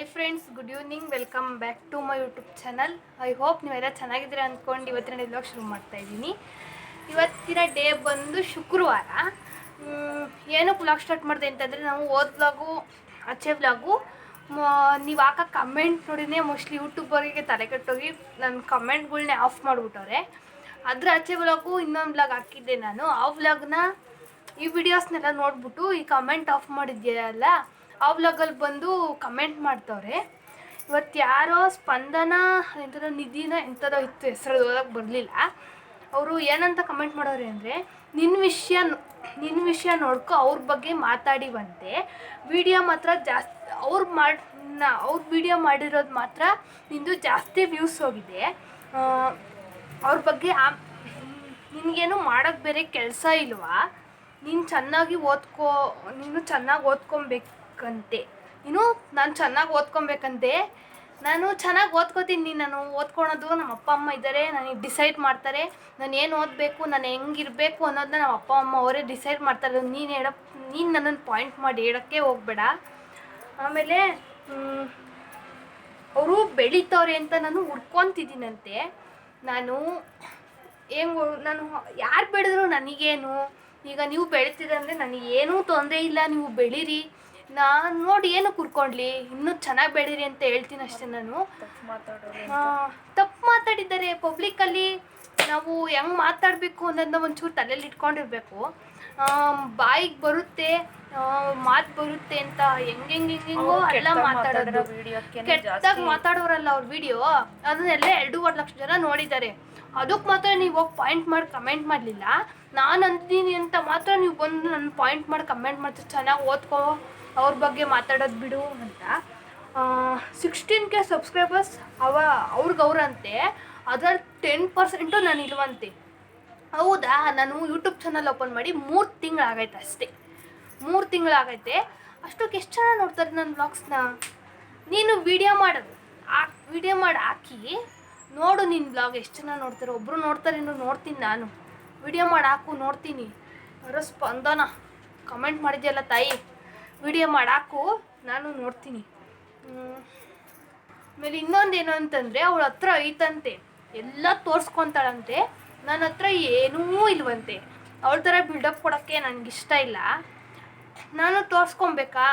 Hi friends good evening welcome back to my YouTube channel I hope ನೀವೆಲ್ಲ ಚೆನ್ನಾಗಿದ್ದೀರಾ ಅಂದ್ಕೊಂಡು ಇವತ್ತಿನ ವ್ಲಾಗ್ ಶುರು ಮಾಡ್ತಾ ಇದ್ದೀನಿ. ಇವತ್ತಿನ ಡೇ ಬಂದು ಶುಕ್ರವಾರ. ಏನು ಬ್ಲಾಗ್ ಸ್ಟಾರ್ಟ್ ಮಾಡಿದೆ ಅಂತಂದರೆ ನಾವು ಓದ್ ವ್ಲಾಗು ಆಚೆ ವ್ಲಾಗು ನೀವು ಹಾಕೋ ಕಮೆಂಟ್ ನೋಡಿದ್ರೆ ಮೋಸ್ಟ್ಲಿ ಯೂಟ್ಯೂಬರಿಗೆ ತಲೆ ಕೆಟ್ಟೋಗಿ ನನ್ನ ಕಮೆಂಟ್ಗಳನ್ನೇ ಆಫ್ ಮಾಡಿಬಿಟ್ಟವ್ರೆ. ಅದರ ಆಚೆ ವ್ಲಾಗು ಇನ್ನೊಂದು ಬ್ಲಾಗ್ ಹಾಕಿದ್ದೆ ನಾನು. ಆ ವ್ಲಾಗ್ನ ಈ ವಿಡಿಯೋಸ್ನೆಲ್ಲ ನೋಡಿಬಿಟ್ಟು ಈ ಕಮೆಂಟ್ ಆಫ್ ಮಾಡಿದ್ಯಲ್ಲ ಆ ವ್ಲಾಗಲ್ಲಿ ಬಂದು ಕಮೆಂಟ್ ಮಾಡ್ತವ್ರೆ. ಇವತ್ತು ಯಾರೋ ಸ್ಪಂದನ ಎಂಥದೋ ನಿಧಿನ ಎಂಥದೋ ಇತ್ತು ಹೆಸರು ಓದಕ್ಕೆ ಬರಲಿಲ್ಲ. ಅವರು ಏನಂತ ಕಮೆಂಟ್ ಮಾಡೋರೆ ಅಂದರೆ ನಿನ್ನ ವಿಷಯ ನಿನ್ನ ವಿಷಯ ನೋಡ್ಕೊ, ಅವ್ರ ಬಗ್ಗೆ ಮಾತಾಡಿ ಮಾತಾಡಿವಂತೆ ವಿಡಿಯೋ ಮಾತ್ರ ಜಾಸ್ತಿ ಅವ್ರು ಮಾಡಿ ಅವ್ರ ವಿಡಿಯೋ ಮಾಡಿರೋದು ಮಾತ್ರ ನಿಂದು ಜಾಸ್ತಿ ವ್ಯೂಸ್ ಹೋಗಿದೆ. ಅವ್ರ ಬಗ್ಗೆ ಆ ನಿನಗೇನು ಮಾಡೋಕ್ಕೆ ಬೇರೆ ಕೆಲಸ ಇಲ್ವಾ? ನೀನು ಚೆನ್ನಾಗಿ ಓದ್ಕೋ, ನೀನು ಚೆನ್ನಾಗಿ ಓದ್ಕೊಬೇಕಂತೆ ನೀನು ನಾನು ಚೆನ್ನಾಗಿ ಓದ್ಕೊಬೇಕಂತೆ. ನಾನು ಚೆನ್ನಾಗಿ ಓದ್ಕೋತೀನಿ ನಾನು ಓದ್ಕೊಳೋದು, ನಮ್ಮ ಅಪ್ಪ ಅಮ್ಮ ಇದ್ದಾರೆ ನನಗೆ ಡಿಸೈಡ್ ಮಾಡ್ತಾರೆ. ನಾನು ಏನು ಓದಬೇಕು, ನಾನು ಹೆಂಗಿರಬೇಕು ಅನ್ನೋದನ್ನ ನಮ್ಮ ಅಪ್ಪ, ಅಮ್ಮ ಅವರೇ ಡಿಸೈಡ್ ಮಾಡ್ತಾರೆ. ನೀನು ಹೇಳ, ನೀನು ನನ್ನನ್ನು ಪಾಯಿಂಟ್ ಮಾಡಿ ಹೇಳೋಕ್ಕೆ ಹೋಗಬೇಡ. ಆಮೇಲೆ ಅವರು ಬೆಳೀತವ್ರೆ ಅಂತ ನಾನು ಹುಡ್ಕೊತಿದ್ದೀನಂತೆ. ನಾನು ಹೆಂಗು ನಾನು ಯಾರು ಬೆಳೆದ್ರು ನನಗೇನು. ಈಗ ನೀವು ಬೆಳಿತೀರಂದರೆ ನನಗೇನೂ ತೊಂದರೆ ಇಲ್ಲ, ನೀವು ಬೆಳೀರಿ. ನಾನು ನೋಡಿ ಏನು ಕುರ್ಕೊಂಡ್ಲಿ? ಇನ್ನೂ ಚೆನ್ನಾಗಿ ಬೆಳೀರಿ ಅಂತ ಹೇಳ್ತೀನಿ ಅಷ್ಟೇ ನಾನು. ತಪ್ಪು ಮಾತಾಡಿದ್ದಾರೆ ಪಬ್ಲಿಕ್ಕಲ್ಲಿ ನಾವು ಹೆಂಗೆ ಮಾತಾಡಬೇಕು ಅನ್ನೋದನ್ನ ಒಂಚೂರು ತಲೆಯಲ್ಲಿ ಇಟ್ಕೊಂಡಿರ್ಬೇಕು. ಬಾಯಿಗೆ ಬರುತ್ತೆ ಮಾತು ಬರುತ್ತೆ ಅಂತ ಹೆಂಗೆ ಹೆಂಗೆ ಹೆಂಗೋ ಎಲ್ಲ ಮಾತಾಡೋದು. ಕೆಟ್ಟದಾಗಿ ಮಾತಾಡೋರಲ್ಲ ಅವ್ರ ವಿಡಿಯೋ? ಅದನ್ನೆಲ್ಲ ಎರಡೂವರೆ ಲಕ್ಷ ಜನ ನೋಡಿದ್ದಾರೆ. ಅದಕ್ಕೆ ಮಾತ್ರ ನೀವು ಹೋಗಿ ಪಾಯಿಂಟ್ ಮಾಡಿ ಕಮೆಂಟ್ ಮಾಡಲಿಲ್ಲ. ನಾನು ಅಂತೀನಿ ಅಂತ ಮಾತ್ರ ನೀವು ಬಂದು ನನ್ನ ಪಾಯಿಂಟ್ ಮಾಡಿ ಕಮೆಂಟ್ ಮಾಡ್ತೀರಿ. ಚೆನ್ನಾಗಿ ಓದ್ಕೋ. ಅವ್ರ ಬಗ್ಗೆ ಮಾತಾಡೋದು ಬಿಡು ಅಂತ. ಸಿಕ್ಸ್ಟೀನ್ ಕೆ ಸಬ್ಸ್ಕ್ರೈಬರ್ಸ್ ಅವ, ಅವ್ರಿಗೆ ಅವ್ರಂತೆ. ಅದ್ರಲ್ಲಿ ಟೆನ್ ಪರ್ಸೆಂಟು ನಾನು ಇಲ್ವಂತೆ. ಹೌದಾ? ನಾನು ಯೂಟ್ಯೂಬ್ ಚಾನಲ್ ಓಪನ್ ಮಾಡಿ ಮೂರು ತಿಂಗಳಾಗೈತೆ ಅಷ್ಟೇ. ಮೂರು ತಿಂಗಳಾಗೈತೆ ಅಷ್ಟಕ್ಕೆ ಎಷ್ಟು ಜನ ನೋಡ್ತಾರೆ ನನ್ನ ವ್ಲಾಗ್ಸ್ನ ನೀನು ವಿಡಿಯೋ ಮಾಡೋದು ಆ ವಿಡಿಯೋ ಮಾಡಿ, ಹಾಕಿ. ನೋಡು ನಿನ್ನ ಬ್ಲಾಗ್ ಎಷ್ಟು ಜನ ನೋಡ್ತಾರೆ. ಒಬ್ಬರು ನೋಡ್ತಾರೆ, ಇನ್ನು ನೋಡ್ತೀನಿ ನಾನು. ವಿಡಿಯೋ ಮಾಡಿ, ಹಾಕು, ನೋಡ್ತೀನಿ. ಅವರ ಸ್ಪಂದನ. ಕಮೆಂಟ್ ಮಾಡಿದ್ಯಲ್ಲ ತಾಯಿ? ವಿಡಿಯೋ ಮಾಡಾಕು, ನಾನು ನೋಡ್ತೀನಿ. ಆಮೇಲೆ ಇನ್ನೊಂದೇನು ಅಂತಂದರೆ, ಅವಳ ಹತ್ರ ಐತಂತೆ. ಎಲ್ಲ ತೋರಿಸ್ಕೊತಾಳಂತೆ. ನನ್ನ ಹತ್ರ ಏನೂ ಇಲ್ವಂತೆ. ಅವಳ ಥರ ಬಿಲ್ಡಪ್ ಕೊಡೋಕ್ಕೆ ನನಗಿಷ್ಟ ಇಲ್ಲ. ನಾನು ತೋರಿಸ್ಕೊಬೇಕಾ?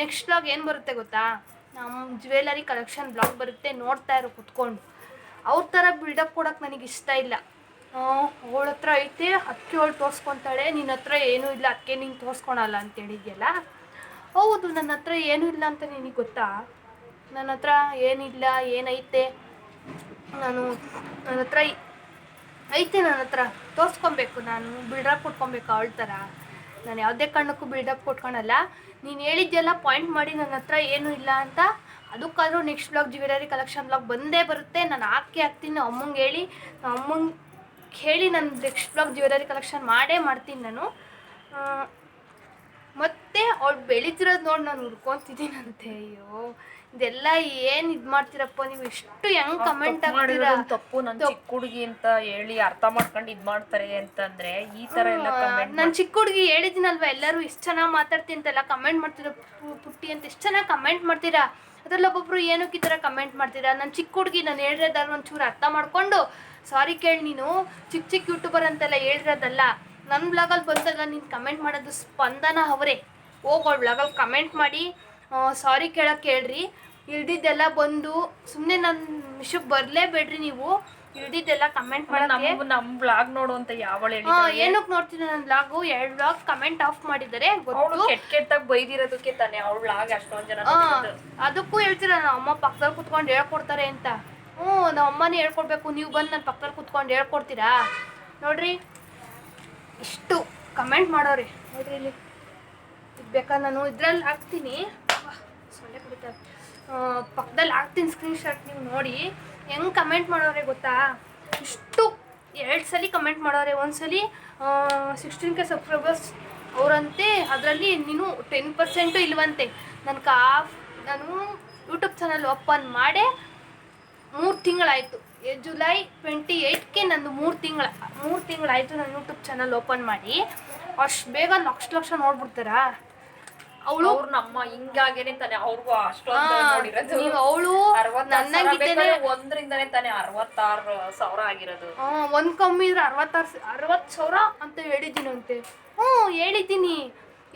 ನೆಕ್ಸ್ಟ್ ಬ್ಲಾಗ್ ಏನು ಬರುತ್ತೆ ಗೊತ್ತಾ? ನಮ್ಮ ಜ್ಯುವೆಲರಿ ಕಲೆಕ್ಷನ್ ಬ್ಲಾಗ್ ಬರುತ್ತೆ ನೋಡ್ತಾ ಇರೋ ಕುತ್ಕೊಂಡು. ಅವ್ರ ಥರ ಬಿಲ್ಡಪ್ ಕೊಡೋಕ್ಕೆ ನನಗೆ ಇಷ್ಟ ಇಲ್ಲ ಅವಳ ಹತ್ರ ಐತೆ, ಅಕ್ಕಿ ಅವಳು ತೋರಿಸ್ಕೊತಾಳೆ ನಿನ್ನ ಹತ್ರ ಏನೂ ಇಲ್ಲ, ಅಕ್ಕೆ ನೀನು ತೋರಿಸ್ಕೊಳಲ್ಲ ಅಂತ ಹೇಳಿದ್ಯಲ್ಲ ಹೌದು, ನನ್ನ ಹತ್ರ ಏನೂ ಇಲ್ಲ ಅಂತ ನಿನಗೆ ಗೊತ್ತಾ? ನನ್ನ ಹತ್ರ ಏನಿಲ್ಲ, ಏನೈತೆ? ನಾನು ನನ್ನ ಹತ್ರ ಐತೆ ನನ್ನ ಹತ್ರ. ತೋರಿಸ್ಕೊಬೇಕು ನಾನು ಬಿಲ್ಡಪ್ ಕೊಟ್ಕೊಬೇಕು ಅವಳ ಥರ. ನಾನು ಯಾವುದೇ ಕಾರಣಕ್ಕೂ ಬಿಲ್ಡಪ್ ಕೊಟ್ಕೊಳಲ್ಲ. ನೀನು ಹೇಳಿದ್ಯಲ್ಲ ಪಾಯಿಂಟ್ ಮಾಡಿ ನನ್ನ ಹತ್ರ ಏನೂ ಇಲ್ಲ ಅಂತ. ಅದಕ್ಕಾದರೂ next blog jewellery collection blog ಬಂದೇ ಬರುತ್ತೆ. ನಾನು ಹಾಕಿ ಹಾಕ್ತೀನಿ ಅಮ್ಮಂಗೆ ಹೇಳಿ. ಅಮ್ಮಂಗೆ ಹೇಳಿ, ನಾನು ನೆಕ್ಸ್ಟ್ ಬ್ಲಾಗ್ ಜ್ಯುವೆಲರಿ ಕಲೆಕ್ಷನ್ ಮಾಡೇ ಮಾಡ್ತೀನಿ ನಾನು. ಮತ್ತೆ ಅವ್ಳು ಬೆಳೀತಿರೋದು ನೋಡಿ ನಾನು ಹುಡ್ಕೊಂತಿದ್ದೀನಂತೆ ಅಯ್ಯೋ ಇದೆಲ್ಲ ಏನು ಇದ್ ಮಾಡ್ತೀರಪ್ಪ ನೀವು ಎಷ್ಟು ಹೆಂಗ್ ಕಮೆಂಟ್ ತಪ್ಪು ನನ್ ಚಿಕ್ಕ ಹುಡುಗಿ ಅಂತ ಹೇಳಿ ಅರ್ಥ ಮಾಡ್ಕೊಂಡು ಇದ್ ಮಾಡ್ತಾರೆ ಅಂತಂದ್ರೆ ಈ ತರ ಎಲ್ಲ ಕಮೆಂಟ್ ನಾನು ಚಿಕ್ಕ ಹುಡುಗಿ ಹೇಳಿದಿನಲ್ವಾ ಎಲ್ಲರೂ ಇಷ್ಟ ಚೆನ್ನಾಗಿ ಮಾತಾಡ್ತೀನಿ ಅಂತೆಲ್ಲ ಕಮೆಂಟ್ ಮಾಡ್ತೀರಾ ಪುಟ್ಟಿ ಅಂತ ಎಷ್ಟು ಚೆನ್ನಾಗಿ ಕಮೆಂಟ್ ಮಾಡ್ತೀರಾ? ಅದ್ರಲ್ಲಿ ಒಬ್ಬೊಬ್ರು ಏನಕ್ಕೆ ಈ ಥರ ಕಮೆಂಟ್ ಮಾಡ್ತೀರಾ? ನಾನು ಚಿಕ್ಕ ಹುಡುಗಿ ನಾನು ಹೇಳಿರೋದಲ್ಲ ಒಂಚೂರು ಅರ್ಥ ಮಾಡ್ಕೊಂಡು ಸಾರಿ ಕೇಳಿ ನೀನು ಚಿಕ್ಕ ಚಿಕ್ಕ ಯೂಟ್ಯೂಬರ್ ಅಂತೆಲ್ಲ ಹೇಳಿರೋದಲ್ಲ. ನನ್ನ ಬ್ಲಾಗಲ್ಲಿ ಬಂದಾಗ ನೀನು ಕಮೆಂಟ್ ಮಾಡೋದು ಸ್ಪಂದನ ಅವರೇ. ಹೋಗೋಳು ಬ್ಲಾಗಲ್ಲಿ ಕಮೆಂಟ್ ಮಾಡಿ ಸಾರಿ ಕೇಳೋಕ್ಕೆ ಹೇಳ್ರಿ. ಇಳ್ದಿದ್ದೆಲ್ಲ ಬಂದು ಸುಮ್ಮನೆ ನನ್ನ ವಿಷಯಕ್ಕೆ ಬರಲೇಬೇಡ್ರಿ ನೀವು. ಇಳ್ದಿದ್ದೆಲ್ಲ ಕಮೆಂಟ್ ಮಾಡಿ ನಮ್ ನಮ್ ಬ್ಲಾಗ್ ನೋಡು ಅಂತ ಯಾವಳು ಹೇಳಿ ಏನಕ್ಕೆ ನೋಡ್ತೀನಿ ನನ್ನ ಬ್ಲಾಗು ಎರಡು ಬ್ಲಾಗ್ ಕಮೆಂಟ್ ಆಫ್ ಮಾಡಿದ್ದಾರೆ ಗೊತ್ತು. ಕೆಟ್ಟ ಕೆಟ್ಟಾಗಿ ಬೈದಿರೋದಕ್ಕೆ ತಾನೆ ಅವ್ಳ ಬ್ಲಾಗ್ ಅಷ್ಟೊಂದು ಜನ ಅದಕ್ಕೂ ಹೇಳ್ತೀರ ನಮ್ಮ ಅಮ್ಮ ಪಕ್ಕದಲ್ಲಿ ಕುತ್ಕೊಂಡು ಹೇಳ್ಕೊಡ್ತಾರೆ ಅಂತ. ಹ್ಞೂ ನಮ್ಮ ಅಮ್ಮನೇ ಹೇಳ್ಕೊಡ್ಬೇಕು ನೀವು ಬಂದು ನನ್ನ ಪಕ್ಕದಲ್ಲಿ ಕುತ್ಕೊಂಡು ಹೇಳ್ಕೊಡ್ತೀರಾ? ನೋಡ್ರಿ ಇಷ್ಟು ಕಮೆಂಟ್ ಮಾಡೋರಿ. ನೋಡ್ರಿ ಇಲ್ಲಿ. ಇದು ಬೇಕಾ? ನಾನು ಇದ್ರಲ್ಲಿ ಹಾಕ್ತೀನಿ. ಸೊಳ್ಳೆ ಕುಡಿತ ಪಕ್ಕದಲ್ಲಿ ಹಾಕ್ತೀನಿ ಸ್ಕ್ರೀನ್ ಶಾಟ್ ನೀವು ನೋಡಿ. ಹೆಂಗೆ ಕಮೆಂಟ್ ಮಾಡೋರೆ ಗೊತ್ತಾ? ಇಷ್ಟು ಎರಡು ಸಲ ಕಮೆಂಟ್ ಮಾಡೋರೆ. ಒಂದ್ಸಲಿ ಸಿಕ್ಸ್ಟೀನ್ ಕೆ ಸಬ್ಸ್ಕ್ರೈಬರ್ಸ್ ಅವರಂತೆ. ಅದರಲ್ಲಿ ನೀನು ಟೆನ್ ಪರ್ಸೆಂಟು ಇಲ್ವಂತೆ. ನನ್ನ ಕಾಫ್ ನಾನು ಯೂಟ್ಯೂಬ್ ಚಾನಲ್ ಓಪನ್ ಮಾಡೇ ಮೂರು ತಿಂಗಳಾಯಿತು. ಜುಲೈ ಟ್ವೆಂಟಿ ಏಯ್ಟ್ಗೆ ನಂದು ಮೂರು ತಿಂಗಳ ಮೂರು ತಿಂಗಳಾಯಿತು ನಾನು ಯೂಟ್ಯೂಬ್ ಚಾನಲ್ ಓಪನ್ ಮಾಡಿ. ಅಷ್ಟು ಬೇಗ ಲಕ್ಷ ಲಕ್ಷ ನೋಡ್ಬಿಡ್ತಾರಾ? ಅವಳು ಅವ್ರು ನಮ್ಮ ಹಿಂಗಾಗೇನೆ ತಾನೆ ಅವ್ರಿಗೂ ಅಷ್ಟೊಂದು ನೋಡಿರೋದು. ನೀವು ಅವಳು ನನ್ನಂಗಿದ್ದೇನೆ ಬೇಕಾದ್ರೆ ತಾನೆ ಅರವತ್ತಾರು ಸಾವಿರ ಆಗಿರೋದು. ಒಂದ್ ಕಮ್ಮಿ ಇದ್ರೆ ಅರವತ್ತಾರು ಅರವತ್ತು ಸಾವಿರ ಅಂತ ಹೇಳಿದ್ದೀನಂತೆ. ಹ್ಞೂ ಹೇಳಿದ್ದೀನಿ.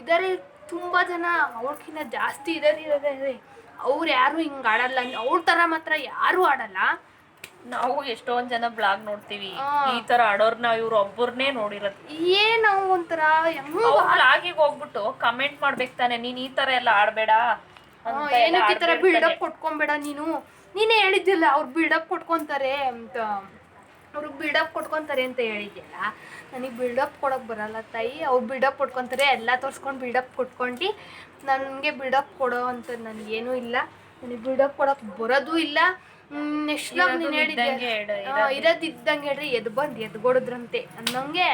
ಇದಾರೆ ತುಂಬಾ ಜನ ಅವ್ರಕ್ಕಿಂತ ಜಾಸ್ತಿ ಇದಾರೆ ಇದಾರೆ ಅವ್ರು ಯಾರು ಹಿಂಗ್ ಆಡಲ್ಲ. ಅವ್ರ ತರ ಮಾತ್ರ ಯಾರು ಆಡಲ್ಲ. ನಾವು ಎಷ್ಟೊಂದ್ ಜನ ಬ್ಲಾಗ್ ನೋಡ್ತೀವಿ. ಈ ತರ ಆಡೋರ್ನ ಇವ್ರು ಒಬ್ಬರನ್ನೇ ನೋಡಿರೋದು ಏನೋ ಒಂಥರ ಬ್ಲಾಗಿಗ್ ಹೋಗ್ಬಿಟ್ಟು ಕಮೆಂಟ್ ಮಾಡ್ಬೇಕು ತಾನೆ ನೀನ್ ಈ ತರ ಎಲ್ಲ ಆಡ್ಬೇಡ ಏನಕ್ಕೆ ಈ ತರ. ಬಿಲ್ಡಪ್ ಕೊಟ್ಕೊಂಬೇಡ ನೀನು? ನೀನೇ ಹೇಳಿದ್ದಿಲ್ಲ ಅವ್ರು ಬಿಲ್ಡಪ್ ಕೊಟ್ಕೊಂತಾರೆ ಅಂತ. ಅವ್ರು ಬಿಲ್ಡಪ್ ಕೊಟ್ಕೊಂತಾರೆ ಅಂತ ಹೇಳಿದ್ಯಲ್ಲ ನನಗೆ ಬಿಲ್ಡಪ್ ಕೊಡೋಕೆ ಬರಲ್ಲ ತಾಯಿ. ಅವ್ರು ಬಿಲ್ಡಪ್ ಕೊಟ್ಕೊಂತಾರೆ ಎಲ್ಲ ತೋರಿಸ್ಕೊಂಡು ಬಿಲ್ಡಪ್ ಕೊಟ್ಕೊಂಡು ನನಗೆ ಬಿಲ್ಡಪ್ ಕೊಡೋ ಅಂತ ನನಗೇನೂ ಇಲ್ಲ. ನನಗೆ ಬಿಲ್ಡಪ್ ಕೊಡೋಕೆ ಬರೋದು ಇಲ್ಲ. ನೆಕ್ಸ್ಟ್ ಇರೋದು ನೀನು ಹೇಳಿದ್ದಂಗೆ ಇದ್ದಂಗೆ ಹೇಳು, ಇರೋದು. ಇದ್ದಂಗೆ ಹೇಳ್ರಿ ಎದ್ದು ಬಂದು ಎದ್ಗೊಡದ್ರಂತೆ ಅನ್ನಂಗೆ.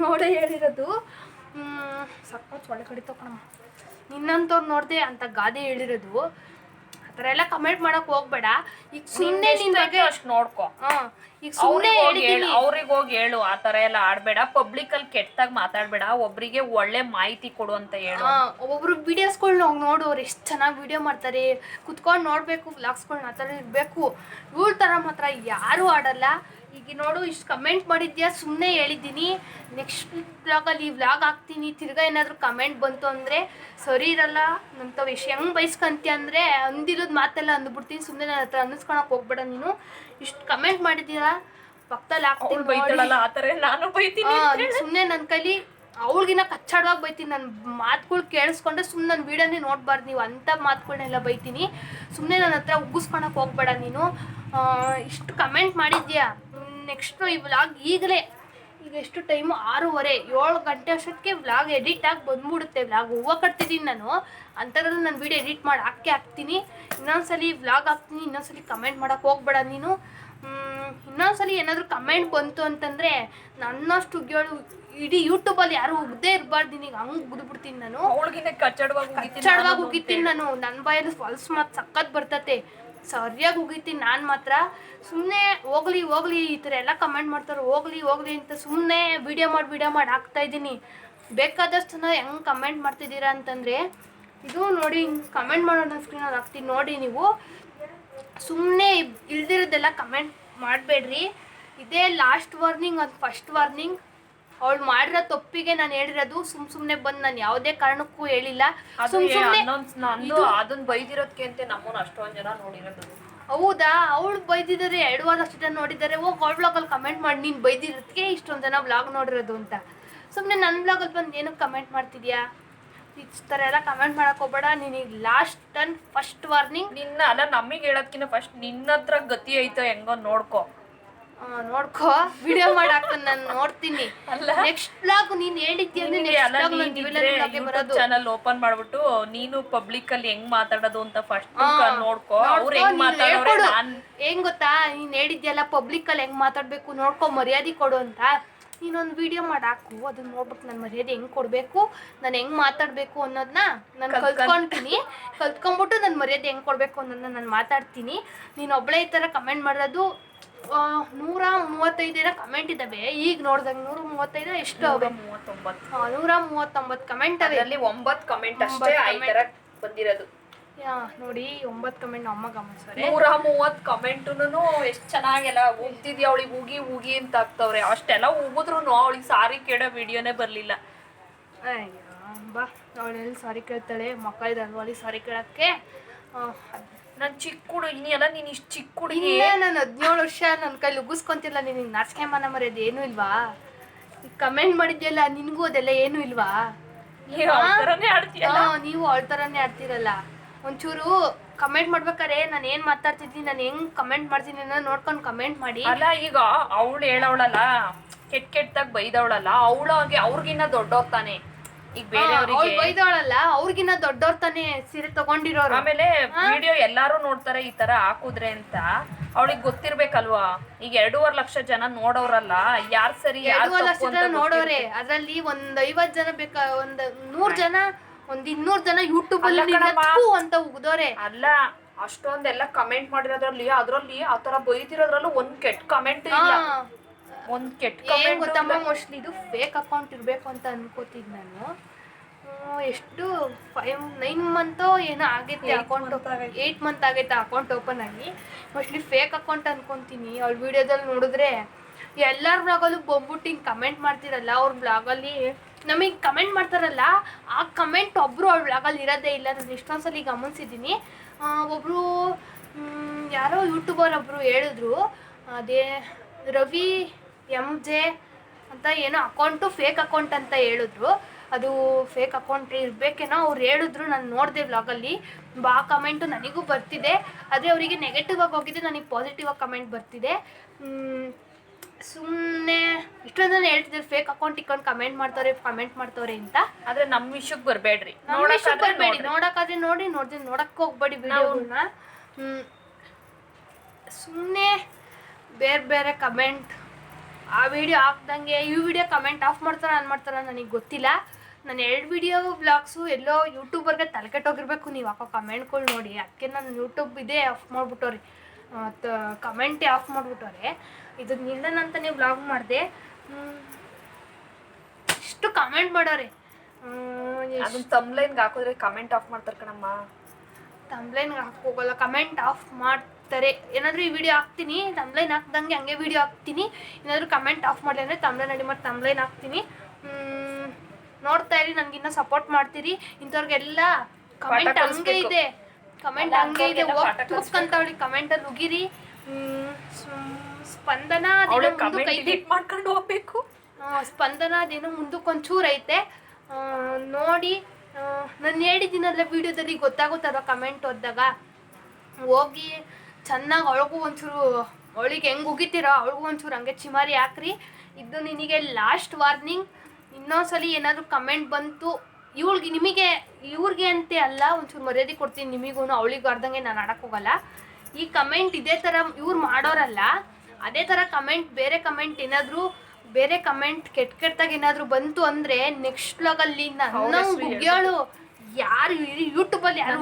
ನೋಡಿ ಹೇಳಿರೋದು. ಹ್ಮ್, ಸಖತ್ ಒಳ್ಳೆ ಕಡಿತ ಕಣಮ್ಮ. ನಿನ್ನಂತವ್ರು ನೋಡ್ದೆ ಅಂತ ಗಾದೆ ಹೇಳಿರೋದು. ಆ ಥರ ಎಲ್ಲ ಕಮೆಂಟ್ ಮಾಡಕ್ ಹೋಗ್ಬೇಡ. ಈಗ ಸುಮ್ಮನೆ ನಿನ್ ಬಗ್ಗೆ ಅಷ್ಟು ನೋಡ್ಕೊ. ಹಾ ಈಗ ಸುಮ್ಮನೆ ಅವ್ರಿಗೆ ಹೋಗಿ ಅವ್ರಿಗೆ ಹೋಗಿ ಹೇಳು ಆ ತರ ಎಲ್ಲ ಆಡ್ಬೇಡ. ಪಬ್ಲಿಕ್ ಅಲ್ಲಿ ಕೆಟ್ಟದಾಗ ಮಾತಾಡ್ಬೇಡ. ಒಬ್ರಿಗೆ ಒಳ್ಳೆ ಮಾಹಿತಿ ಕೊಡು ಅಂತ ಹೇಳು. ಹಾ ಒಬ್ಬೊಬ್ರು ವಿಡಿಯೋಸ್ಗಳ್ನ ಹೋಗಿ ನೋಡು. ಅವ್ರು ಎಷ್ಟು ಚೆನ್ನಾಗಿ ವಿಡಿಯೋ ಮಾಡ್ತಾರೆ. ಕುತ್ಕೊಂಡು ನೋಡಬೇಕು ವ್ಲಾಗ್ಸ್ಗಳ್ನ ಆ ಇರ್ಬೇಕು ಇರಬೇಕು. ಇವ್ರ ಥರ ಮಾತ್ರ ಯಾರೂ ಆಡಲ್ಲ. ಈಗ ನೋಡು ಇಷ್ಟು ಕಮೆಂಟ್ ಮಾಡಿದ್ಯಾ? ಸುಮ್ಮನೆ ಹೇಳಿದ್ದೀನಿ. ನೆಕ್ಸ್ಟ್ ವ್ಲಾಗಲ್ಲಿ ವ್ಲಾಗ್ ಹಾಕ್ತೀನಿ. ತಿರ್ಗಾ ಏನಾದರೂ ಕಮೆಂಟ್ ಬಂತು ಅಂದರೆ ಸರಿ ಇರಲ್ಲ ನಂತ ವಿಷಯ ಹೆಂಗೆ ಬೈಸ್ಕೊಂತೀಯ? ಅಂದರೆ ಅಂದಿರೋದು ಮಾತೆಲ್ಲ ಅಂದ್ಬಿಡ್ತೀನಿ. ಸುಮ್ಮನೆ ನನ್ನ ಹತ್ರ ಅನ್ನಿಸ್ಕೊಳಕ್ಕೆ ಹೋಗ್ಬೇಡ ನೀನು. ಇಷ್ಟು ಕಮೆಂಟ್ ಮಾಡಿದ್ದೀರಾ? ಪಕ್ಕದಲ್ಲಿ ಹಾಕ್ತೀನಿ ಬೈತಾಳಲ್ಲ ಆ ಥರ ನಾನು ಬೈತೀನಿ ಸುಮ್ಮನೆ ನನ್ನ ಕೈಲಿ ಅವ್ಳಿಗಿನ್ನ ಕಚ್ಚಾಡವಾಗಿ ಬೈತೀನಿ. ನನ್ನ ಮಾತುಗಳು ಕೇಳಿಸ್ಕೊಂಡ್ರೆ ಸುಮ್ಮನೆ ನನ್ನ ವೀಡಿಯೋನೇ ನೋಡ್ಬಾರ್ದು. ನೀವು ಅಂಥ ಮಾತುಗಳನ್ನೆಲ್ಲ ಬೈತೀನಿ. ಸುಮ್ಮನೆ ನನ್ನ ಹತ್ರ ಉಗ್ಗಿಸ್ಕೊಳಕ್ಕೆ ಹೋಗ್ಬೇಡ ನೀನು. ಇಷ್ಟು ಕಮೆಂಟ್ ಮಾಡಿದ್ಯಾ? ನೆಕ್ಸ್ಟು ಈ ವ್ಲಾಗ್ ಈಗಲೇ ಈಗ ಎಷ್ಟು ಟೈಮು? ಆರೂವರೆ ಏಳು ಗಂಟೆ ಅಷ್ಟಕ್ಕೆ ವ್ಲಾಗ್ ಎಡಿಟ್ ಆಗಿ ಬಂದ್ಬಿಡುತ್ತೆ ವ್ಲಾಗ್. ಹೂವು ಕಟ್ತಿದ್ದೀನಿ ನಾನು. ಅಂಥದ್ರಲ್ಲಿ ನಾನು ವೀಡಿಯೋ ಎಡಿಟ್ ಮಾಡಿ ಹಾಕಿ ಹಾಕ್ತೀನಿ. ಇನ್ನೊಂದ್ಸಲಿ ವ್ಲಾಗ್ ಹಾಕ್ತೀನಿ. ಇನ್ನೊಂದ್ಸಲಿ ಕಮೆಂಟ್ ಮಾಡೋಕೆ ಹೋಗ್ಬೇಡ ನೀನು. ಇನ್ನೊಂದ್ಸಲಿ ಏನಾದರೂ ಕಮೆಂಟ್ ಬಂತು ಅಂತಂದರೆ ನನ್ನಷ್ಟು ಉಗ್ಯೋಳು ಇಡೀ ಯೂಟ್ಯೂಬಲ್ಲಿ ಯಾರು ಉಗ್ದೇ ಇರಬಾರ್ದು. ನಿನಗೆ ಹಂಗೆ ಉಗಿದ್ಬಿಡ್ತೀನಿ ನಾನು. ಕಚ್ಚಡವಾಗಿ ಉಗಿತೀನಿ ನಾನು ನನ್ನ ಬಾಯಲ್ಲಿ ಫಾಲ್ಸ್ ಮಾತು ಸಖತ್ ಬರ್ತತೆ. ಸರಿಯಾಗಿ ಉಗಿತೀನಿ ನಾನು ಮಾತ್ರ ಸುಮ್ಮನೆ ಹೋಗ್ಲಿ ಹೋಗ್ಲಿ, ಈ ಥರ ಎಲ್ಲ ಕಮೆಂಟ್ ಮಾಡ್ತಾರೆ, ಹೋಗ್ಲಿ ಹೋಗ್ಲಿ ಅಂತ ಸುಮ್ಮನೆ ವಿಡಿಯೋ ಮಾಡಿ ವಿಡಿಯೋ ಮಾಡಿ ಹಾಕ್ತಾ ಇದ್ದೀನಿ. ಬೇಕಾದಷ್ಟು ಹೆಂಗೆ ಕಮೆಂಟ್ ಮಾಡ್ತಿದ್ದೀರಾ ಅಂತಂದರೆ, ಇದು ನೋಡಿ ಕಮೆಂಟ್ ಮಾಡೋಣ ಸ್ಕ್ರೀನಲ್ಲಿ ಹಾಕ್ತೀನಿ. ನೋಡಿ ನೀವು ಸುಮ್ಮನೆ ಇಲ್ದಿರೋದೆಲ್ಲ ಕಮೆಂಟ್ ಮಾಡಬೇಡ್ರಿ. ಇದೇ ಲಾಸ್ಟ್ ವಾರ್ನಿಂಗ್ ಅದು ಫಸ್ಟ್ ವಾರ್ನಿಂಗ್ ಅವಳು ಮಾಡಿರೋ ತಪ್ಪಿಗೆ ನಾನು ಹೇಳಿರೋದು ಸುಮ್ ಸುಮ್ನೆ ಬಂದು ನಾನು ಯಾವುದೇ ಕಾರಣಕ್ಕೂ ಹೇಳಿಲ್ಲ. ಸುಮ್ ಅದನ್ನ ಬೈದಿರೋದಕ್ಕೆ ಅಂತ ನಮ್ಮನ್ನ ಅಷ್ಟೊಂದ್ ಜನ ನೋಡಿರೋದು. ಹೌದಾ? ಅವಳು ಬೈದಿದ್ದಾರೆ ಎರಡು ವಾರ ಅಷ್ಟು ಜನ ನೋಡಿದ್ದಾರೆ. ಹೋಗಿ ಅವಳ ಬ್ಲಾಗಲ್ಲಿ ಕಮೆಂಟ್ ಮಾಡಿ ನೀನು ಬೈದಿರೋದಕ್ಕೆ ಇಷ್ಟೊಂದು ಜನ ಬ್ಲಾಗ್ ನೋಡಿರೋದು ಅಂತ. ಸುಮ್ಮನೆ ನನ್ನ ಬ್ಲಾಗಲ್ಲಿ ಬಂದು ಏನಕ್ಕೆ ಕಮೆಂಟ್ ಮಾಡ್ತಿದ್ಯಾ? ಈ ಥರ ಎಲ್ಲ ಕಮೆಂಟ್ ಮಾಡಕ್ ಹೋಗ್ಬೇಡ. ನಿನಗೆ ಲಾಸ್ಟ್ ಟನ್ ಫಸ್ಟ್ ವಾರ್ನಿಂಗ್ ನಿನ್ನ ಅಲ್ಲ ನಮಗೆ ಹೇಳೋದ್ಕಿಂತ ಫಸ್ಟ್ ನಿನ್ನ ಹತ್ರ ಗತಿ ಐತೋ ಹೆಂಗೋ ನೋಡ್ಕೊ. ನೋಡ್ಕೋ ವಿಡಿಯೋ ಮಾಡಿ ನಾನು ನೋಡ್ತೀನಿ. ನೆಕ್ಸ್ಟ್ ಬ್ಲಾಗ್ ನೀನ್ ಹೇಳಿದ್ಯ ಚಾನಲ್ ಓಪನ್ ಮಾಡ್ಬಿಟ್ಟು ನೀನು ಪಬ್ಲಿಕ್ ಅಲ್ಲಿ ಹೆಂಗ್ ಮಾತಾಡೋದು ಅಂತ ಫಸ್ಟ್ ನೋಡ್ಕೋ. ಅವ್ರು ಹೆಂಗ್ ಮಾತಾಡೋರು ಹೆಂಗ್. ನಾನ್ ಗೊತ್ತಾ? ನೀನ್ ಹೇಳಿದ್ಯಲ್ಲ ಪಬ್ಲಿಕ್ ಅಲ್ಲಿ ಹೆಂಗ್ ಮಾತಾಡ್ಬೇಕು ನೋಡ್ಕೋ ಮರ್ಯಾದೆ ಕೊಡು ಅಂತ. ನೀನೊಂದು ವಿಡಿಯೋ ಮಾಡಿ ಹಾಕು ಅದನ್ನ ನೋಡ್ಬಿಟ್ಟು ನನ್ನ ಮರ್ಯಾದೆ ಹೆಂಗ್ ಕೊಡ್ಬೇಕು ನಾನು ಹೆಂಗ್ ಮಾತಾಡ್ಬೇಕು ಅನ್ನೋದನ್ನ ನಾನು ಕಲ್ತ್ಕೊಂತೀನಿ ಕಲ್ತ್ಕೊಂಡ್ಬಿಟ್ಟು ನನ್ನ ಮರ್ಯಾದೆ ಹೆಂಗ್ ಕೊಡ್ಬೇಕು ಅನ್ನೋದನ್ನ ನಾನು ಮಾತಾಡ್ತೀನಿ. ನೀನು ಒಬ್ಳೆ ಈ ಥರ ಕಮೆಂಟ್ ಮಾಡೋದು ನೂರ ಮೂವತ್ತೈದೇನ ಕಮೆಂಟ್ ಇದಾವೆ. ಈಗ ನೋಡ್ದಂಗೆ ನೂರ ಮೂವತ್ತೈದು ಎಷ್ಟು ಮೂವತ್ತೊಂಬತ್ತು. ನೂರ ಮೂವತ್ತೊಂಬತ್ತು ಕಮೆಂಟ್ ಅದರಲ್ಲಿ ಒಂಬತ್ತು ಕಮೆಂಟ್ ಅಷ್ಟೇ ಐದರ ಬಂದಿರೋದು. ಯಾ, ನೋಡಿ ಒಂಬತ್ತು ಕಮೆಂಟ್ ಅಮ್ಮ ಗಮನಿಸ್ತಾರೆ ನೂರ ಮೂವತ್ತು ಕಮೆಂಟುನು ಎಷ್ಟು ಚೆನ್ನಾಗೆಲ್ಲ ಹೋಗ್ತಿದ್ಯಾ ಅವಳಿಗೆ ಹೋಗಿ ಉಗಿ ಅಂತ ಆಗ್ತವ್ರೆ. ಅಷ್ಟೆಲ್ಲ ಹೋಗಿದ್ರು ಅವಳಿಗೆ ಸಾರಿ ಕೇಳೋ ವಿಡಿಯೋನೇ ಬರಲಿಲ್ಲ. ಅಯ್ಯೋ ಬಾ ಅವಳೆಲ್ಲಿ ಸಾರಿ ಕೇಳ್ತಾಳೆ? ಮಕ್ಕ ಅವಳಿಗೆ ಸಾರಿ ಕೇಳಕ್ಕೆ? ನನ್ ಚಿಕ್ಕ ಹುಡುಗಿ ನೀ ನೀನು ಇಷ್ಟು ಚಿಕ್ಕ ಹುಡುಗಿ. ನಾನು ಹದಿನೇಳು ವರ್ಷ ನನ್ನ ಕೈಲಿ ಉಗಿಸ್ಕೊಂತಿಲ್ಲ ನಿನಗೆ ನಾಚಿಕೆ ಮನ ಮರ್ಯಾದೆ ಏನೂ ಇಲ್ವಾ? ಕಮೆಂಟ್ ಮಾಡಿದ್ಯಲ್ಲ ನಿನಗೂ ಅದೆಲ್ಲ ಏನೂ ಇಲ್ವಾ? ಹಾ, ನೀವು ಅವಳ ಥರನೇ ಆಡ್ತಿರಲ್ಲ. ಒಂಚೂರು ಕಮೆಂಟ್ ಮಾಡ್ಬೇಕಾರೆ ನಾನು ಏನು ಮಾತಾಡ್ತಿದ್ದೀನಿ ನಾನು ಹೆಂಗ್ ಕಮೆಂಟ್ ಮಾಡ್ತೀನಿ ಅನ್ನೋ ನೋಡ್ಕೊಂಡು ಕಮೆಂಟ್ ಮಾಡಿ. ಅಲ್ಲ ಈಗ ಅವಳು ಹೇಳವಳಲ್ಲ ಕೆಟ್ಟ ಕೆಟ್ಟದಾಗ ಬೈದವಳಲ್ಲ ಅವಳಾಗೆ ಅವ್ರಿಗಿನ್ನ ದೊಡ್ಡವ್ರು ತಾನೆ. ಈಗ ಬೇರೆ ಬೇರೆಯವ್ರಿಗೆ ಬೈದವಳಲ್ಲ ಅವ್ರಿಗಿನ್ನ ದೊಡ್ಡವ್ರ ತಾನೇ ಸೀರೆ ತಗೊಂಡಿರೋರು. ಆಮೇಲೆ ವಿಡಿಯೋ ಎಲ್ಲಾರು ನೋಡ್ತಾರೆ ಈ ತರ ಹಾಕುದ್ರೆ ಅಂತ. ಅವಳಿಗೆ ಗೊತ್ತಿರ್ಬೇಕಲ್ವಾ? ಈಗ ಎರಡೂವರೆ ಲಕ್ಷ ಜನ ನೋಡೋರಲ್ಲ ಯಾರ್ ಸರಿ ಯಾರ್ ಎರಡೂವರೆ ಲಕ್ಷ ತಪ್ಪು ಅಂತ ಜನ ನೋಡೋರೆ. ಅದ್ರಲ್ಲಿ ಒಂದ್ ಐವತ್ ಜನ ಬೇಕ ಒಂದ್ ನೂರ್ ಜನ ಒಂದ್ ಇನ್ನೂರ್ ಜನ ಯೂಟ್ಯೂಬ್ ಅಲ್ಲಿ ಅಲ್ಲ ಕಣಮ್ಮ. ಥು ಅಂತ ಉಗ್ದೋರೆ ಅಲ್ಲ ಅಷ್ಟೊಂದೆಲ್ಲ ಕಮೆಂಟ್ ಮಾಡಿರೋದ್ರಲ್ಲಿ ಅದ್ರಲ್ಲಿ ಆತರ ಬೈತಿರೋದ್ರಲ್ಲೂ ಒಂದ್ ಕೆಟ್ಟ ಕಮೆಂಟ್ ಇಲ್ಲ. ಒಂದ್ ಕೆಟ್ಟ ಕಮೆಂಟ್ ಗೊತ್ತಮ್ಮ ಮೋಸ್ಟ್ಲಿ ಇದು ಫೇಕ್ ಅಕೌಂಟ್ ಇರಬೇಕು ಅಂತ ಅನ್ಕೋತಿದ್ ನಾನು. ಎಷ್ಟು ಫೈವ್ ನೈನ್ ಮಂತೋ ಏನೋ ಆಗೈತೆ ಅಕೌಂಟ್. ಏಯ್ಟ್ ಮಂತ್ ಆಗೈತೆ. ಅಕೌಂಟ್ ಓಪನ್ ಆಗಿ. ಮೋಸ್ಟ್ಲಿ ಫೇಕ್ ಅಕೌಂಟ್ ಅನ್ಕೊಂತೀನಿ. ಅವ್ಳ ವಿಡಿಯೋದಲ್ಲಿ ನೋಡಿದ್ರೆ ಎಲ್ಲರ ಬ್ಲಾಗಲ್ಲೂ ಬಂದ್ಬಿಟ್ಟು ಹಿಂಗೆ ಕಮೆಂಟ್ ಮಾಡ್ತಿರಲ್ಲ ಅವ್ರ ಬ್ಲಾಗಲ್ಲಿ ನಮಗೆ ಕಮೆಂಟ್ ಮಾಡ್ತಾರಲ್ಲ ಆ ಕಮೆಂಟ್ ಒಬ್ಬರು ಅವ್ಳ ಬ್ಲಾಗಲ್ಲಿ ಇರೋದೇ ಇಲ್ಲ. ನಾನು ಎಷ್ಟೊಂದ್ಸಲಿ ಗಮನಿಸಿದ್ದೀನಿ. ಒಬ್ಬರು ಯಾರೋ ಯೂಟ್ಯೂಬರ್ ಒಬ್ಬರು ಹೇಳಿದ್ರು. ಅದೇ ರವಿ ಎಂ ಜೆ ಅಂತ ಏನೋ ಅಕೌಂಟು ಫೇಕ್ ಅಕೌಂಟ್ ಅಂತ ಹೇಳಿದ್ರು. ಅದು ಫೇಕ್ ಅಕೌಂಟ್ ಇರಬೇಕೇನೋ ಅವ್ರು ಹೇಳಿದ್ರು. ನಾನು ನೋಡಿದೆ ವ್ಲಾಗಲ್ಲಿ ಬಾ ಕಮೆಂಟು ನನಗೂ ಬರ್ತಿದೆ. ಆದರೆ ಅವರಿಗೆ ನೆಗೆಟಿವ್ ಆಗಿ ಹೋಗಿದೆ. ನನಗೆ ಪಾಸಿಟಿವ್ ಆಗಿ ಕಮೆಂಟ್ ಬರ್ತಿದೆ. ಸುಮ್ಮನೆ ಇಷ್ಟೊಂದು ಜನ ಹೇಳ್ತಿದ್ದಾರೆ. ಫೇಕ್ ಅಕೌಂಟ್ ಇಕ್ಕೊಂಡು ಕಮೆಂಟ್ ಮಾಡ್ತಾರೆ ಕಮೆಂಟ್ ಮಾಡ್ತವ್ರೆ ಅಂತ. ಆದ್ರೆ ನಮ್ಮ ವಿಷಯಕ್ಕೆ ಬರಬೇಡ್ರಿ. ನಮ್ಮ ವಿಷಯಕ್ಕೆ ಬರಬೇಡಿ. ನೋಡಕ್ಕಾದ್ರೆ ನೋಡಿ ನೋಡಿದ್ರೆ ನೋಡಕ್ಕೆ ಹೋಗ್ಬೇಡಿ ವಿಡಿಯೋಗಳನ್ನ ಸುಮ್ಮನೆ ಬೇರೆ ಬೇರೆ ಕಮೆಂಟ್ ಆ ವಿಡಿಯೋ ಹಾಕ್ದಂಗೆ ಈ ವಿಡಿಯೋ ಕಮೆಂಟ್ ಆಫ್ ಮಾಡ್ತಾರ ಅನ್ ಮಾಡ್ತಾರ ನನಗೆ ಗೊತ್ತಿಲ್ಲ. ನಾನು ಎರಡು ವಿಡಿಯೋ ಬ್ಲಾಗ್ಸು ಎಲ್ಲೋ ಯೂಟ್ಯೂಬರ್ಗೆ ತಲೆಕೆಟ್ಟೋಗಿರ್ಬೇಕು. ನೀವು ಹಾಕೋ ಕಮೆಂಟ್ಗಳು ನೋಡಿ ಅದಕ್ಕೆ ನಾನು ಯೂಟ್ಯೂಬ್ ಇದೇ ಆಫ್ ಮಾಡ್ಬಿಟ್ಟವ್ರಿ. ಕಮೆಂಟೇ ಆಫ್ ಮಾಡ್ಬಿಟ್ಟವ್ರೆ. ಇದು ನಿಲ್ಲನಂತ ನೀವು ಬ್ಲಾಗ್ ಮಾಡಿದೆ. ಇಷ್ಟು ಕಮೆಂಟ್ ಮಾಡೋರಿ ಅದನ್ನ ತಮ್ಲೈನ್ಗೆ ಹಾಕಿದ್ರೆ ಕಮೆಂಟ್ ಆಫ್ ಮಾಡ್ತಾರೆ ಕಣಮ್ಮ. ತಮ್ಲೈನ್ಗೆ ಹಾಕೋಗಲ್ಲ ಕಮೆಂಟ್ ಆಫ್ ಮಾಡ್ತಾರೆ ಏನಾದರೂ ಈ ವಿಡಿಯೋ ಹಾಕ್ತೀನಿ ತಮ್ಲೈನ್ ಹಾಕ್ದಂಗೆ ಹಂಗೆ ವಿಡಿಯೋ ಹಾಕ್ತೀನಿ. ಏನಾದರೂ ಕಮೆಂಟ್ ಆಫ್ ಮಾಡಿ ಅಂದರೆ ತಮ್ಲೈನ್ ಅಡಿ ಮಾಡಿ ತಮ್ಲೈನ್ ಹಾಕ್ತೀನಿ. ಹ್ಮ್ ನೋಡ್ತಾ ಇರಿ ನನಗೆ ಇನ್ನೂ ಸಪೋರ್ಟ್ ಮಾಡ್ತೀರಿ. ಇಂಥವ್ರಿಗೆಲ್ಲ ಕಮೆಂಟ್ ಹಂಗೆ ಇದೆ. ಕಮೆಂಟ್ ಹಂಗೆ ಇದೆ. ಅಂಥವ್ರಿಗೆಲ್ಲ ಹೋಗಿ ಪಾಠ ಅವಳಿ ಕಮೆಂಟಲ್ಲಿ ಉಗಿರಿ ಸ್ಪಂದನ ಮಾಡ್ಕೊಂಡು ಹೋಗ್ಬೇಕು. ಸ್ಪಂದನ ಅದೇನೋ ಮುಂದಕ್ಕೆ ಒಂಚೂರು ಐತೆ ನೋಡಿ ನಾನು ಹೇಳಿದ್ದೀನಲ್ಲ ವಿಡಿಯೋದಲ್ಲಿ ಗೊತ್ತಾಗುತ್ತಲ್ವ ಕಮೆಂಟ್ ಓದ್ದಾಗ? ಹೋಗಿ ಚೆನ್ನಾಗಿ ಅಳಗು ಒಂಚೂರು ಅವಳಿಗೆ ಹೆಂಗೆ ಉಗಿತೀರೋ ಅವಳಿಗೂ ಒಂಚೂರು ಹಂಗೆ ಚಿಮಾರಿ ಹಾಕ್ರಿ. ಇದು ನಿನಗೆ ಲಾಸ್ಟ್ ವಾರ್ನಿಂಗ್ ಇನ್ನೊಂದ್ಸಲಿ ಏನಾದರೂ ಕಮೆಂಟ್ ಬಂತು ಇವಳಿಗೆ ನಿಮಗೆ ಇವ್ರಿಗೆ ಅಂತೆ ಅಲ್ಲ ಒಂಚೂರು ಮರ್ಯಾದೆ ಕೊಡ್ತೀನಿ ನಿಮಗೂ ಅವಳಿಗೆ ಅರ್ಧಂಗೆ ನಾನು ಆಡಕ್ಕೆ ಹೋಗಲ್ಲ. ಈ ಕಮೆಂಟ್ ಇದೇ ಥರ ಇವ್ರು ಮಾಡೋರಲ್ಲ ಅದೇ ಥರ ಕಮೆಂಟ್ ಬೇರೆ ಕಮೆಂಟ್ ಏನಾದರೂ ಬೇರೆ ಕಮೆಂಟ್ ಕೆಟ್ಟ ಕೆಟ್ಟದಾಗ ಏನಾದರೂ ಬಂತು ಅಂದರೆ ನೆಕ್ಸ್ಟ್ ಬ್ಲಾಗಲ್ಲಿ ನಾನು ಗುಗ್ಯಾಳು ಯಾರು ಯೂಟ್ಯೂಬಲ್ಲಿ ಯಾರು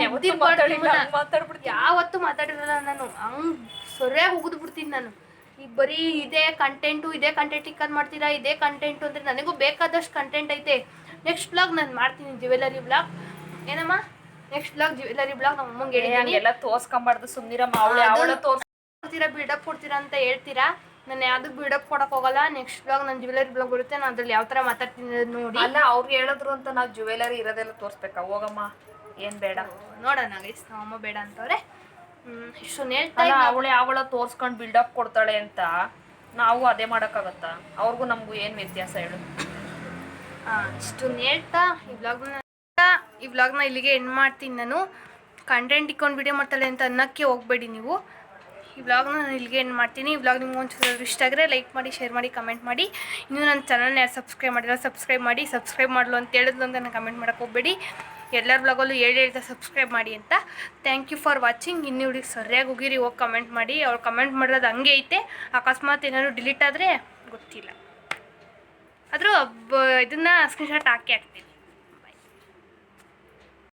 ಯಾವತ್ತೂ ಮಾತಾಡಿರಲ್ಲ ನಾನು. ಹಂಗ್ ಸೊರೆ ಉಗಿದು ಬಿಡ್ತೀನಿ ನಾನು. ಈಗ ಬರೀ ಇದೇ ಕಂಟೆಂಟು ಇದೇ ಕಂಟೆಂಟ್ ಇಕ್ಕದ್ ಮಾಡ್ತೀರಾ ಇದೇ ಕಂಟೆಂಟು ಅಂದ್ರೆ ನನಗೂ ಬೇಕಾದಷ್ಟು ಕಂಟೆಂಟ್ ಐತೆ. ನೆಕ್ಸ್ಟ್ ಬ್ಲಾಗ್ ನಾನು ಮಾಡ್ತೀನಿ ಜ್ಯುವೆಲರಿ ಬ್ಲಾಗ್ ಏನಮ್ಮ? ನೆಕ್ಸ್ಟ್ ಬ್ಲಾಗ್ ಜ್ಯುವೆಲರಿ ಬ್ಲಾಗ್ ನಮ್ಮ ಅಮ್ಮಂಗೆ ಹೇಳಿದ್ದೀನಿ ಹಂಗೆಲ್ಲ ತೋರ್ಸ್ಕೊಂಬಾರ್ದು ಸುಮ್ನಿರಮ್ಮ. ಅವಳು ಬಿಡಕ್ ಅವಳ ತೋರ್ಸ್ ಕೊಡ್ತೀರಾ ಬಿಲ್ಡಪ್ ಕೊಡ್ತೀರಾ ಅಂತ ಹೇಳ್ತೀರಾ? ನಾನು ಯಾವ್ದು ಬಿಲ್ಡಪ್ ಕೊಡಕ್ ಹೋಗಲ್ಲ. ನೆಕ್ಸ್ಟ್ ಬ್ಲಾಗ್ ನನ್ನ ಜ್ಯುವೆಲರಿ ಬ್ಲಾಗ್ ಬರುತ್ತೆ. ನಾನು ಅದ್ರಲ್ಲಿ ಯಾವ ತರ ಮಾತಾಡ್ತೀನಿ ನೋಡಿ. ಅಲ್ಲ ಅವ್ರು ಹೇಳಿದ್ರು ಅಂತ ನಾವು ಜ್ಯುವೆಲರಿ ಇರೋದೆಲ್ಲ ತೋರ್ಸ್ಬೇಕ? ಹೋಗಮ್ಮ ಏನ್ ಬೇಡ. ನೋಡೋಣ ಗೈಸ್ ನಮ್ಮಮ್ಮ ಬೇಡ ಅಂತವ್ರೆ. ಹ್ಮ್ ಇಷ್ಟೊಂದು ಹೇಳ್ತಾ ಅವಳೆ ಅವಳ ತೋರ್ಸ್ಕೊಂಡ್ ಬಿಲ್ಡಪ್ ಕೊಡ್ತಾಳೆ ಅಂತ ನಾವು ಅದೇ ಮಾಡಕ್ಕಾಗತ್ತಾ? ಅವ್ರಿಗೂ ನಮಗೂ ಏನ್ ವ್ಯತ್ಯಾಸ ಹೇಳು? ಆ, ಇಷ್ಟೊಂದು ಹೇಳ್ತಾ ಈ ಬ್ಲಾಗ್ನ ಈ ವ್ಲಾಗ್ನ ಇಲ್ಲಿಗೆ ಎಂಡ್ ಮಾಡ್ತೀನಿ ನಾನು. ಕಂಟೆಂಟ್ ಇಕ್ಕೊಂಡು ವಿಡಿಯೋ ಮಾಡ್ತಾಳೆ ಅಂತ ಅನ್ನಕ್ಕೆ ಹೋಗಬೇಡಿ ನೀವು. ಈ ವ್ಲಾಗ್ನ ನಾನು ಇಲ್ಲಿಗೆ ಏನು ಮಾಡ್ತೀನಿ. ಈ ವ್ಲಾಗ್ ನಿಮ್ಗೆ ಒಂಚೂರು ಇಷ್ಟ ಆಗಿದ್ರೆ ಲೈಕ್ ಮಾಡಿ ಶೇರ್ ಮಾಡಿ ಕಮೆಂಟ್ ಮಾಡಿ. ಇನ್ನೂ ನನ್ನ ಚಾನಲ್ನ ಯಾರು ಸಬ್ಸ್ಕ್ರೈಬ್ ಮಾಡಿಲ್ಲ ಸಬ್ಸ್ಕ್ರೈಬ್ ಮಾಡಿ ಸಬ್ಸ್ಕ್ರೈಬ್ ಮಾಡಲು ಅಂತ ಹೇಳಿದ್ಲು ಅಂತ ನಾನು ಕಮೆಂಟ್ ಮಾಡೋಕೆ ಹೋಗಬೇಡಿ. ಎಲ್ಲರ ಬ್ಲಾಗಲ್ಲೂ ಹೇಳಿ ಹೇಳ್ತಾ ಸಬ್ಸ್ಕ್ರೈಬ್ ಮಾಡಿ ಅಂತ. ಥ್ಯಾಂಕ್ ಯು ಫಾರ್ ವಾಚಿಂಗ್ ಇನ್ನು ಹುಡುಗಿ ಸರಿಯಾಗಿ ಹೋಗಿರಿ ಹೋಗಿ ಕಮೆಂಟ್ ಮಾಡಿ. ಅವ್ರು ಕಮೆಂಟ್ ಮಾಡಿರೋದು ಹಂಗೆ ಐತೆ. ಅಕಸ್ಮಾತ್ ಏನಾದ್ರು ಡಿಲೀಟ್ ಆದರೆ ಗೊತ್ತಿಲ್ಲ. ಆದರೂ ಇದನ್ನು ಸ್ಕ್ರೀನ್ಶಾಟ್ ಹಾಕಿ ಹಾಕ್ತೀನಿ.